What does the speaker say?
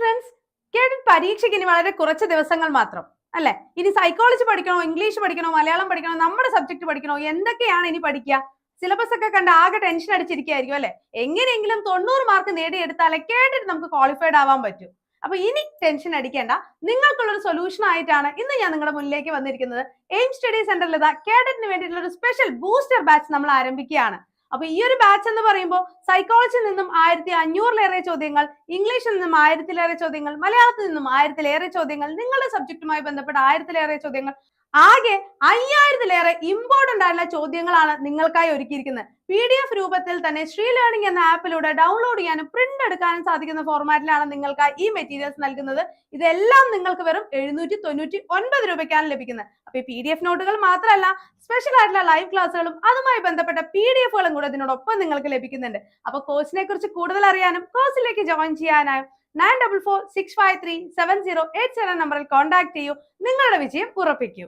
Friends കേട്ടിട്ട് പരീക്ഷയ്ക്ക് ഇനി വളരെ കുറച്ച് ദിവസങ്ങൾ മാത്രം അല്ലെ? ഇനി സൈക്കോളജി പഠിക്കണോ ഇംഗ്ലീഷ് പഠിക്കണോ മലയാളം പഠിക്കണോ നമ്മുടെ സബ്ജക്ട് പഠിക്കണോ എന്തൊക്കെയാണ് ഇനി പഠിക്കുക? സിലബസ് ഒക്കെ കണ്ട് ആകെ ടെൻഷൻ അടിച്ചിരിക്കുകയായിരിക്കും അല്ലെ? എങ്ങനെയെങ്കിലും തൊണ്ണൂറ് മാർക്ക് നേടിയെടുത്താലേ കേട്ടിട്ട് നമുക്ക് ക്വാളിഫൈഡ് ആവാൻ പറ്റൂ. അപ്പൊ ഇനി ടെൻഷൻ അടിക്കേണ്ട. നിങ്ങൾക്കുള്ളൊരു സൊല്യൂഷൻ ആയിട്ടാണ് ഇന്ന് ഞാൻ നിങ്ങളുടെ മുന്നിലേക്ക് വന്നിരിക്കുന്നത്. എയിം സ്റ്റഡി സെന്ററിൽ ഇതാ കേഡറ്റിന് വേണ്ടിയിട്ടുള്ള ഒരു സ്പെഷ്യൽ ബൂസ്റ്റർ ബാച്ച് നമ്മൾ ആരംഭിക്കുകയാണ്. അപ്പൊ ഈ ഒരു ബാച്ച് എന്ന് പറയുമ്പോൾ സൈക്കോളജിയിൽ നിന്നും ആയിരത്തി അഞ്ഞൂറിലേറെ ചോദ്യങ്ങൾ ഇംഗ്ലീഷിൽ നിന്നും ആയിരത്തിലേറെ ചോദ്യങ്ങൾ മലയാളത്തിൽ നിന്നും ആയിരത്തിലേറെ ചോദ്യങ്ങൾ നിങ്ങളുടെ സബ്ജക്റ്റുമായി ബന്ധപ്പെട്ട ആയിരത്തിലേറെ ചോദ്യങ്ങൾ. ആകെ അയ്യായിരത്തിലേറെ ഇമ്പോർട്ടന്റ് ആയിട്ടുള്ള ചോദ്യങ്ങളാണ് നിങ്ങൾക്കായി ഒരുക്കിയിരിക്കുന്നത്. പി ഡി എഫ് രൂപത്തിൽ തന്നെ ശ്രീ ലേണിംഗ് എന്ന ആപ്പിലൂടെ ഡൗൺലോഡ് ചെയ്യാനും പ്രിന്റ് എടുക്കാനും സാധിക്കുന്ന ഫോർമാറ്റിലാണ് നിങ്ങൾക്കായി ഈ മെറ്റീരിയൽസ് നൽകുന്നത്. ഇതെല്ലാം നിങ്ങൾക്ക് വെറും എഴുന്നൂറ്റി തൊണ്ണൂറ്റി ഒൻപത് രൂപയ്ക്കാണ് ലഭിക്കുന്നത്. അപ്പൊ ഈ പി ഡി എഫ് നോട്ടുകൾ മാത്രമല്ല സ്പെഷ്യൽ ആയിട്ടുള്ള ലൈവ് ക്ലാസ്സുകളും അതുമായി ബന്ധപ്പെട്ട പി ഡി എഫുകളും കൂടെ ഇതിനോടൊപ്പം നിങ്ങൾക്ക് ലഭിക്കുന്നുണ്ട്. അപ്പൊ കോഴ്സിനെ കുറിച്ച് കൂടുതൽ അറിയാനും കോഴ്സിലേക്ക് join ചെയ്യാനായും nine double four six five three seven zero eight seven നമ്പറിൽ കോൺടാക്ട് ചെയ്യൂ. നിങ്ങളുടെ വിജയം ഉറപ്പിക്കൂ.